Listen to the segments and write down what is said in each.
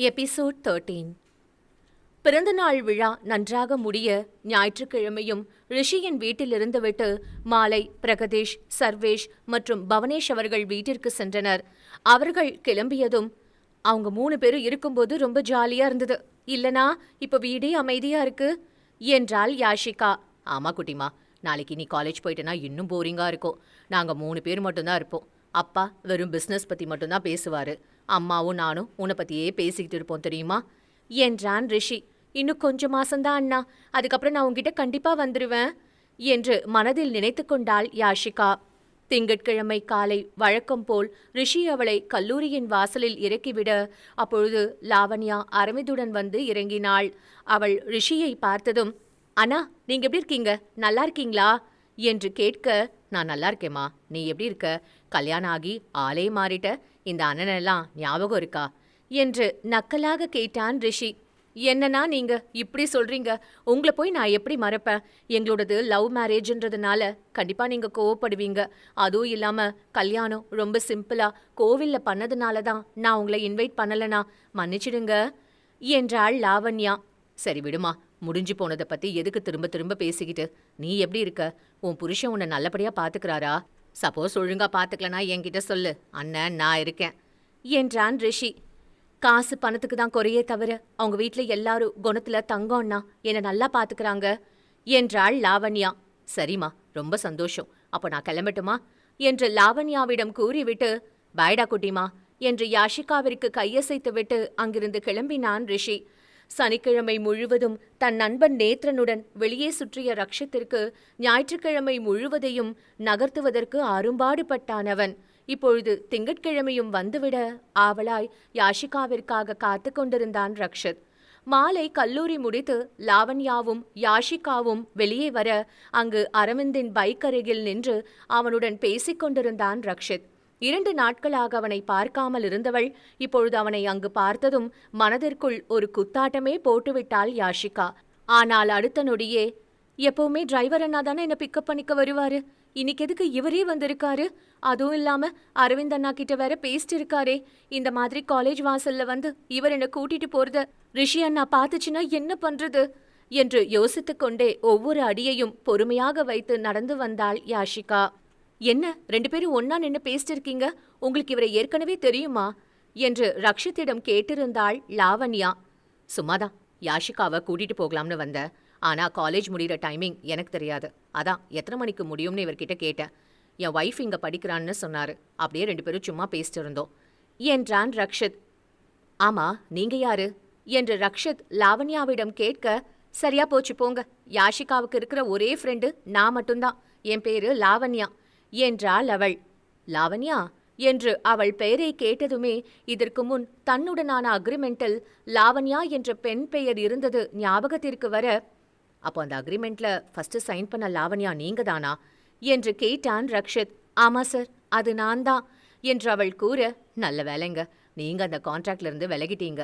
Episode thirteen பிறந்தநாள் விழா நன்றாக முடிய ஞாயிற்றுக்கிழமையும் ரிஷியின் வீட்டிலிருந்துவிட்டு மாலை பிரகதீஷ் சர்வேஷ் மற்றும் பவனேஷ் அவர்கள் வீட்டிற்கு சென்றனர். அவர்கள் கிளம்பியதும் அவங்க மூணு பேரும் இருக்கும்போது ரொம்ப ஜாலியா இருந்தது. இல்லனா இப்ப வீடே அமைதியா இருக்கு? என்றாள் யாஷிகா. ஆமா குட்டிமா நாளைக்கு நீ காலேஜ் போயிட்டனா இன்னும் போரிங்கா இருக்கும். நாங்க மூணு பேர் மட்டும்தான் இருப்போம். அப்பா வெறும் பிசினஸ் பத்தி மட்டும்தான் பேசுவாரு. அம்மாவும் நானும் உன்னை பற்றியே பேசிக்கிட்டு இருப்போம் தெரியுமா? என்றான் ரிஷி. இன்னும் கொஞ்சம் மாசம்தான் அண்ணா. அதுக்கப்புறம் நான் உங்ககிட்ட கண்டிப்பா வந்துடுவேன் என்று மனதில் நினைத்து கொண்டாள் யாஷிகா. திங்கட்கிழமை காலை வழக்கம் போல் ரிஷி அவளை கல்லூரியின் வாசலில் இறக்கிவிட அப்பொழுது லாவண்யா அரவிந்துடன் வந்து இறங்கினாள். அவள் ரிஷியை பார்த்ததும் அண்ணா நீங்க எப்படி இருக்கீங்க? நல்லா இருக்கீங்களா? என்று கேட்க நான் நல்லா இருக்கேம்மா. நீ எப்படி இருக்க? கல்யாணம் ஆகி ஆளே மாறிட்ட. இந்த அண்ணனெல்லாம் ஞாபகம் இருக்கா? என்று நக்கலாக கேட்டான் ரிஷி. என்னன்னா நீங்க? இப்படி சொல்றீங்க. உங்களை போய் நான் எப்படி மறப்பேன்? எங்களோடது லவ் மேரேஜ்ன்றதுனால கண்டிப்பா நீங்க கோவப்படுவீங்க. அதுவும் இல்லாம கல்யாணம் ரொம்ப சிம்பிளா கோவில்ல பண்ணதுனால தான் நான் உங்களை இன்வைட் பண்ணலனா மன்னிச்சிடுங்க. என்றாள் லாவண்யா. சரி விடுமா. முடிஞ்சு போனதை பத்தி எதுக்கு திரும்ப திரும்ப பேசிக்கிட்டு? நீ எப்படி இருக்க? உன் புருஷன் உன்னை நல்லபடியா பாத்துக்கிறாரா? சப்போஸ் ஒழுங்கா பாத்துக்கலனா என்கிட்ட சொல்லு. அண்ணன் நான் இருக்கேன். என்றான் ரிஷி. காசு பணத்துக்கு தான் குறையே தவிர அவங்க வீட்டில் எல்லாரும் குணத்துல தங்கம்னா என்னை நல்லா பாத்துக்கறாங்க? என்றாள் லாவண்யா. சரிம்மா ரொம்ப சந்தோஷம். அப்போ நான் கிளம்பட்டுமா? என்று லாவண்யாவிடம் கூறிவிட்டு பாய்டா குட்டிமா என்று யாஷிகாவிற்கு கையசைத்துவிட்டு அங்கிருந்து கிளம்பினான் ரிஷி. சனிக்கிழமை முழுவதும் தன் நண்பன் நேத்ரனுடன் வெளியே சுற்றிய ரக்ஷத்திற்கு ஞாயிற்றுக்கிழமை முழுவதையும் நகர்த்துவதற்கு அரும்பாடுபட்டானவன். இப்பொழுது திங்கட்கிழமையும் வந்துவிட ஆவலாய் யாஷிகாவிற்காக காத்து கொண்டிருந்தான் ரக்ஷத். மாலை கல்லூரி முடித்து லாவண்யாவும் யாஷிகாவும் வெளியே வர அங்கு அரவிந்தின் பைக் அருகில் நின்று அவனுடன் பேசிக் கொண்டிருந்தான் ரக்ஷித். இரண்டு நாட்களாக அவனை பார்க்காமல் இருந்தவள் இப்பொழுது அவனை அங்கு பார்த்ததும் மனதிற்குள் ஒரு குத்தாட்டமே போட்டுவிட்டாள் யாஷிகா. ஆனால் அடுத்த நொடியே எப்பவுமே டிரைவர் அண்ணா தானே என்ன பிக்கப் பண்ணிக்க வருவாரு? இன்னைக்கு எதுக்கு இவரே வந்திருக்காரு? அதுவும் இல்லாம அரவிந்த் அண்ணா கிட்ட வேற பேசிட்டு இருக்காரே இந்த மாதிரி காலேஜ் வாசல்ல வந்து இவர் என்ன கூட்டிட்டு போறத ரிஷி அண்ணா பார்த்துச்சுன்னா என்ன பண்றது? என்று யோசித்துக் கொண்டே ஒவ்வொரு அடியையும் பொறுமையாக வைத்து நடந்து வந்தாள் யாஷிகா. என்ன ரெண்டு பேரும் ஒன்னா நின்னு பேசிட்டு இருக்கீங்க உங்களுக்கு இவரை ஏற்கனவே தெரியுமா? என்று ரக்ஷித்திடம் கேட்டிருந்தாள் லாவண்யா. சும்மாதான் யாஷிகாவை கூட்டிட்டு போகலாம்னு வந்த. ஆனா காலேஜ் முடிகிற டைமிங் எனக்கு தெரியாது. அதான் எத்தனை மணிக்கு முடியும்னு இவர்கிட்ட கேட்டேன். என் ஒய்ஃப் இங்க படிக்கிறான்னு சொன்னாரு. அப்படியே ரெண்டு பேரும் சும்மா பேசிட்டு இருந்தோம் என்றான் ரக்ஷித். ஆமா நீங்க யாரு? என்று ரக்ஷித் லாவண்யாவிடம் கேட்க சரியா போச்சு போங்க. யாஷிகாவுக்கு இருக்கிற ஒரே ஃப்ரெண்டு நான் மட்டும்தான். என் பேரு லாவண்யா. என்றாள் அவள். லாவண்யா என்று அவள் பெயரை கேட்டதுமே இதற்கு முன் தன்னுடனான அக்ரிமெண்டில் லாவண்யா என்ற பெண் பெயர் இருந்தது ஞாபகத்திற்கு வர அப்போ அந்த அக்ரிமெண்ட்ல ஃபர்ஸ்ட் சைன் பண்ண லாவண்யா நீங்க தானா என்று கேட்டான் ரக்ஷித். ஆமா சார் அது நான் தான் என்று அவள் கூற நல்ல வேலைங்க நீங்க அந்த கான்ட்ராக்ட்ல இருந்து விலகிட்டீங்க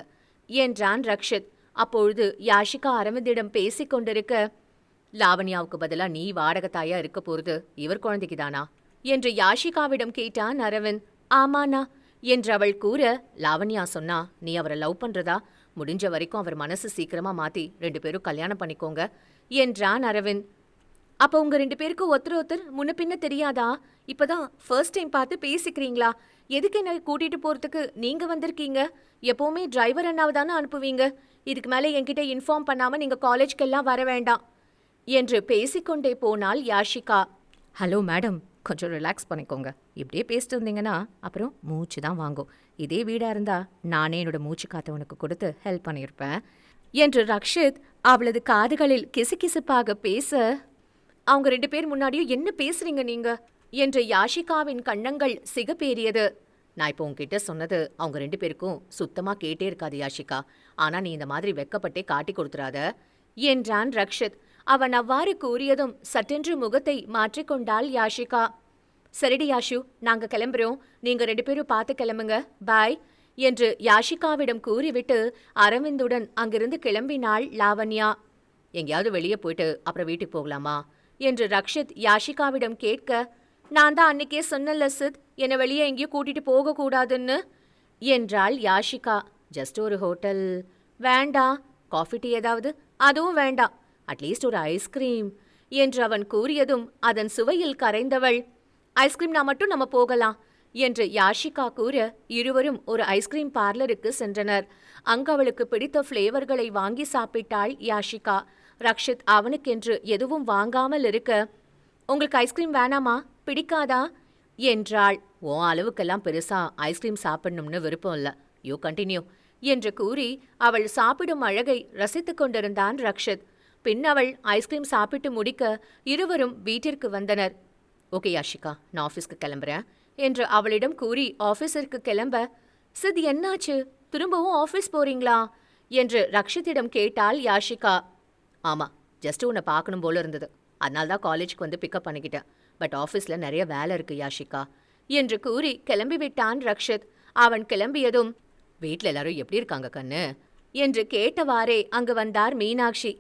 என்றான் ரக்ஷித். அப்பொழுது யாஷிகா அரவிந்திடம் பேசிக் கொண்டிருக்க லாவண்யாவுக்கு பதிலா நீ வாடகத்தாயா இருக்க போறது இவர் குழந்தைக்குதானா என்று யாஷிகாவிடம் கேட்டான் அரவிந்த். ஆமாண்ணா என்று அவள் கூற லாவண்யா சொன்னா நீ அவரை லவ் பண்றதா? முடிஞ்ச வரைக்கும் அவர் மனசு சீக்கிரமா மாத்தி ரெண்டு பேரும் கல்யாணம் பண்ணிக்கோங்க என்றான் அரவிந்த். அப்ப உங்க ரெண்டு பேருக்கும் ஒருத்தர் ஒருத்தர் முன்ன பின்ன தெரியாதா? இப்பதான் ஃபர்ஸ்ட் டைம் பார்த்து பேசிக்கிறீங்களா? எதுக்கு என்ன கூட்டிட்டு போறதுக்கு நீங்க வந்திருக்கீங்க? எப்பவுமே டிரைவர் அண்ணாவை தானே அனுப்புவீங்க? இதுக்கு மேலே என்கிட்ட இன்ஃபார்ம் பண்ணாம நீங்க காலேஜ்க்கெல்லாம் வர வேண்டாம். என்று பேசிக்கொண்டே போனாள் யாஷிகா. ஹலோ மேடம் கொஞ்சம் ரிலாக்ஸ் பண்ணிக்கோங்க. இப்படியே பேசிட்டு இருந்தீங்கன்னா அப்புறம் மூச்சு தான் வாங்கும். இதே வீடாக இருந்தால் நானே என்னோட மூச்சு காத்த உனக்கு கொடுத்து ஹெல்ப் பண்ணியிருப்பேன் என்று ரக்ஷித் அவளது காதுகளில் கிசுகிசுப்பாக பேச அவங்க ரெண்டு பேர் முன்னாடியும் என்ன பேசுறீங்க நீங்க? என்று யாஷிகாவின் கண்ணங்கள் சிகப்பேறியது. நான் இப்போ உங்ககிட்ட சொன்னது அவங்க ரெண்டு பேருக்கும் சுத்தமாக கேட்டே இருக்காது யாஷிகா. ஆனால் நீ இந்த மாதிரி வெக்கப்பட்டே காட்டி கொடுத்துறாத என்றான் ரக்ஷித். அவன் அவ்வாறு கூறியதும் சட்டென்று முகத்தை மாற்றிக்கொண்டாள் யாஷிகா. சரிடி யாஷு நாங்க கிளம்புறோம். நீங்க ரெண்டு பேரும் பார்த்து கிளம்புங்க. பாய் என்று யாஷிகாவிடம் கூறிவிட்டு அரவிந்துடன் அங்கிருந்து கிளம்பினாள் லாவண்யா. எங்கேயாவது வெளியே போயிட்டு அப்புறம் வீட்டுக்கு போகலாமா? என்று ரக்ஷித் யாஷிகாவிடம் கேட்க நான் தான் அன்னைக்கே சொன்னல சித் என்னை வெளியே எங்கேயும் கூட்டிட்டு போகக்கூடாதுன்னு? என்றாள் யாஷிகா. ஜஸ்ட் ஒரு ஹோட்டல். வேண்டாம் காஃபி டீ ஏதாவது? அதுவும் வேண்டாம். அட்லீஸ்ட் ஒரு ஐஸ்கிரீம் என்று அவன் கூறியதும் அதன் சுவையில் கரைந்தவள் ஐஸ்கிரீம்னா மட்டும் நம்ம போகலாம் என்று யாஷிகா கூற இருவரும் ஒரு ஐஸ்கிரீம் பார்லருக்கு சென்றனர். அங்கு அவளுக்கு பிடித்த ஃப்ளேவர்களை வாங்கி சாப்பிட்டாள் யாஷிகா. ரக்ஷித் அவனுக்கென்று எதுவும் வாங்காமல் இருக்க உங்களுக்கு ஐஸ்கிரீம் வேணாமா? பிடிக்காதா? என்றாள். ஓ அளவுக்கெல்லாம் பெருசா ஐஸ்கிரீம் சாப்பிடணும்னு விருப்பம் இல்ல. யூ கண்டினியூ என்று கூறி அவள் சாப்பிடும் அழகை ரசித்துக் கொண்டிருந்தான் ரக்ஷித். பின் அவள் ஐஸ்கிரீம் சாப்பிட்டு முடிக்க இருவரும் வீட்டிற்கு வந்தனர். ஓகே யாஷிகா நான் ஆஃபீஸ்க்கு கிளம்புறேன் என்று அவளிடம் கூறி ஆஃபீஸிற்கு கிளம்ப சித் என்னாச்சு? திரும்பவும் ஆஃபீஸ் போறீங்களா? என்று ரக்ஷித்திடம் கேட்டாள் யாஷிகா. ஆமா ஜஸ்ட் உன்னை பார்க்கணும் போல இருந்தது. அதனால தான் காலேஜுக்கு வந்து பிக்கப் பண்ணிக்கிட்டேன். பட் ஆஃபீஸில் நிறைய வேலை இருக்கு யாஷிகா என்று கூறி கிளம்பி விட்டான் ரக்ஷித். அவன் கிளம்பியதும் வீட்டில் எல்லாரும் எப்படி இருக்காங்க கண்ணு? என்று கேட்டவாறே அங்கு வந்தார் மீனாட்சி.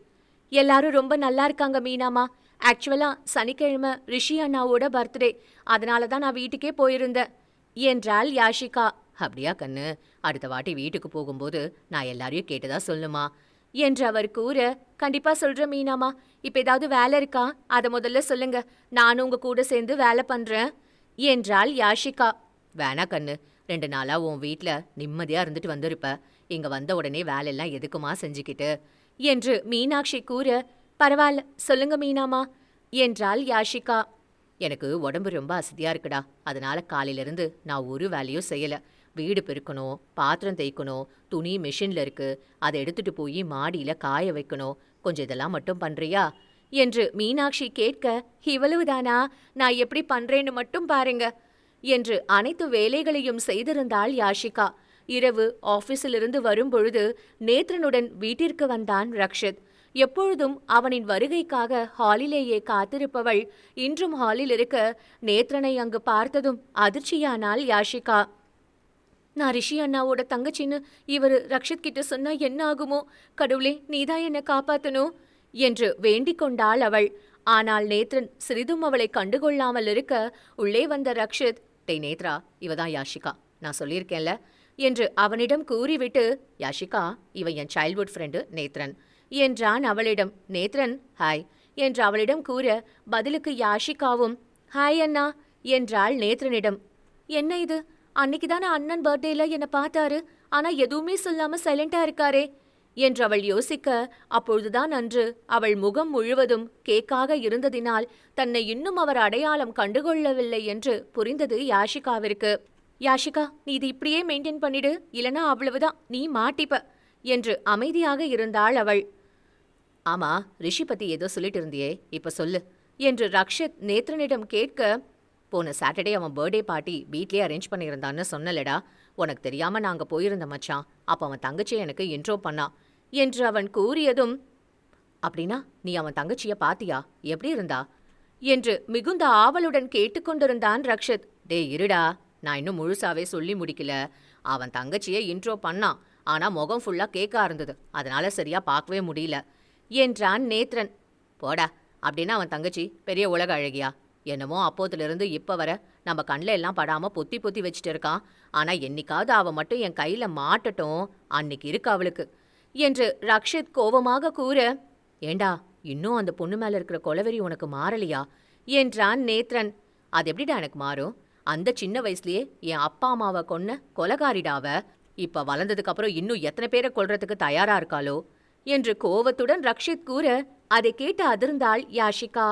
எல்லாரும் ரொம்ப நல்லா இருக்காங்க மீனாமா ஆக்சுவலா சனிக்கிழமை ரிஷி அண்ணாவோட பர்த்டே அதனால தான் நான் வீட்டுக்கே போயிருந்தேன். என்றாள் யாஷிகா. அப்படியா கண்ணு. அடுத்த வாட்டி வீட்டுக்கு போகும்போது நான் எல்லாரையும் கேட்டதா சொல்லுமா? என்று அவர் கூற கண்டிப்பா சொல்றேன் மீனாமா இப்ப ஏதாவது வேலை இருக்கா? அதை முதல்ல சொல்லுங்க. நானும் உங்க கூட சேர்ந்து வேலை பண்றேன். என்றாள் யாஷிகா. வேணா கண்ணு. ரெண்டு நாளா உன் வீட்ல நிம்மதியா இருந்துட்டு வந்திருப்ப. இங்க வந்த உடனே வேலையெல்லாம் எதுக்குமா செஞ்சுக்கிட்டு? என்று மீனாட்சி கூற பரவாயில்ல சொல்லுங்க மீனாமா என்றாள் யாஷிகா. எனக்கு உடம்பு ரொம்ப அசதியா இருக்குடா. அதனால காலையில இருந்து நான் ஒரு வேலையும் செய்யல. வீடு பெருக்கணும் பாத்திரம் தேய்க்கணும் துணி மிஷின்ல இருக்கு. அதை எடுத்துட்டு போய் மாடியில காய வைக்கணும். கொஞ்சம் இதெல்லாம் மட்டும் பண்றியா? என்று மீனாட்சி கேட்க இவ்வளவுதானா? நான் எப்படி பண்றேன்னு மட்டும் பாருங்க என்று அனைத்து வேலைகளையும் செய்திருந்தாள் யாஷிகா. இரவு ஆபீஸிலிருந்து வரும்பொழுது நேத்ரனுடன் வீட்டிற்கு வந்தான் ரக்ஷித். எப்பொழுதும் அவனின் வருகைக்காக ஹாலிலேயே காத்திருப்பவள் இன்றும் ஹாலில் இருக்க நேத்ரனை அங்கு பார்த்ததும் அதிர்ச்சியானாள் யாஷிகா. நான் ரிஷி அண்ணாவோட தங்கச்சின்னு இவர் ரக்ஷித் கிட்ட சொன்னா என்ன ஆகுமோ? கடவுளே நீதான் என்ன காப்பாத்தணும் என்று வேண்டிக் கொண்டாள் அவள். ஆனால் நேத்ரன் சிறிதும் அவளை கண்டுகொள்ளாமல் இருக்க உள்ளே வந்த ரக்ஷித் டே நேத்ரா இவதான் யாஷிகா. நான் சொல்லியிருக்கேன்ல என்று அவனிடம் கூறிவிட்டு யாஷிகா இவ என் சைல்ட்ஹுட் ஃப்ரெண்டு நேத்ரன். என்றான் அவளிடம் நேத்ரன் ஹாய் என்று அவளிடம் கூற பதிலுக்கு யாஷிகாவும் ஹாய் அண்ணா. என்றாள் நேத்ரனிடம் என்ன இது? அன்னைக்கு தானே அண்ணன் பர்த்டேல என்னை பார்த்தாரு. ஆனா எதுவுமே சொல்லாம சைலண்டா இருக்காரே. என்று அவள் யோசிக்க அப்பொழுதுதான் அன்று அவள் முகம் முழுவதும் கேக்காக இருந்ததினால் தன்னை இன்னும் அவர் அடையாளம் கண்டுகொள்ளவில்லை என்று புரிந்தது யாஷிகாவிற்கு. யாஷிகா நீ இது இப்படியே மெயின்டைன் பண்ணிடு இல்லனா அவ்வளவுதான் நீ மாட்டிப்ப என்று அமைதியாக இருந்தாள் அவள். ஆமா ரிஷி பத்தி ஏதோ சொல்லிட்டு இருந்தியே இப்ப சொல்லு என்று ரக்ஷித் நேத்ரனிடம் கேட்க போன சாட்டர்டே அவன் பர்த்டே பார்ட்டி வீட்லயே அரேஞ்ச் பண்ணியிருந்தான்னு சொன்னலடா உனக்கு தெரியாம நாங்க போயிருந்த மச்சான் அப்ப அவன் தங்கச்சியை எனக்கு இன்ட்ரோ பண்ணான் என்று அவன் கூறியதும் அப்படின்னா நீ அவன் தங்கச்சிய பாத்தியா எப்படி இருந்தா? என்று மிகுந்த ஆவலுடன் கேட்டுக்கொண்டிருந்தான் ரக்ஷித் டே இருடா நான் இன்னும் முழுசாவே சொல்லி முடிக்கல. அவன் தங்கச்சியை இன்ட்ரோ பண்ணான். ஆனா முகம் ஃபுல்லா கேக்கா இருந்தது அதனால சரியா பார்க்கவே முடியல. என்றான் நேத்ரன். போடா. அப்படின்னா அவன் தங்கச்சி பெரிய உலக அழகியா? என்னமோ அப்போதிலிருந்து இப்போ வர நம்ம கண்ணில் எல்லாம் படாமல் பொத்தி பொத்தி வச்சுட்டு இருக்கான். ஆனால் என்னைக்காவது அவள் மட்டும் என் கையில் மாட்டட்டும். அன்னைக்கு இருக்கு அவளுக்கு. என்று ரக்ஷித் கோபமாக கூற ஏண்டா இன்னும் அந்த பொண்ணு மேல இருக்கிற கொலவெறி உனக்கு மாறலையா? என்றான் நேத்ரன். அது எப்படிடா எனக்கு மாறும்? அந்த சின்ன வயசுலயே என் அப்பா அம்மாவை கொன்ன கொலகாரிடாவ இப்ப வளர்ந்ததுக்கு அப்புறம் இன்னும் எத்தனை பேரை கொல்றதுக்கு தயாரா இருக்காளோ? என்று கோவத்துடன் ரக்ஷித் கூற அதை கேட்டு அதிர்ந்தாள் யாஷிகா.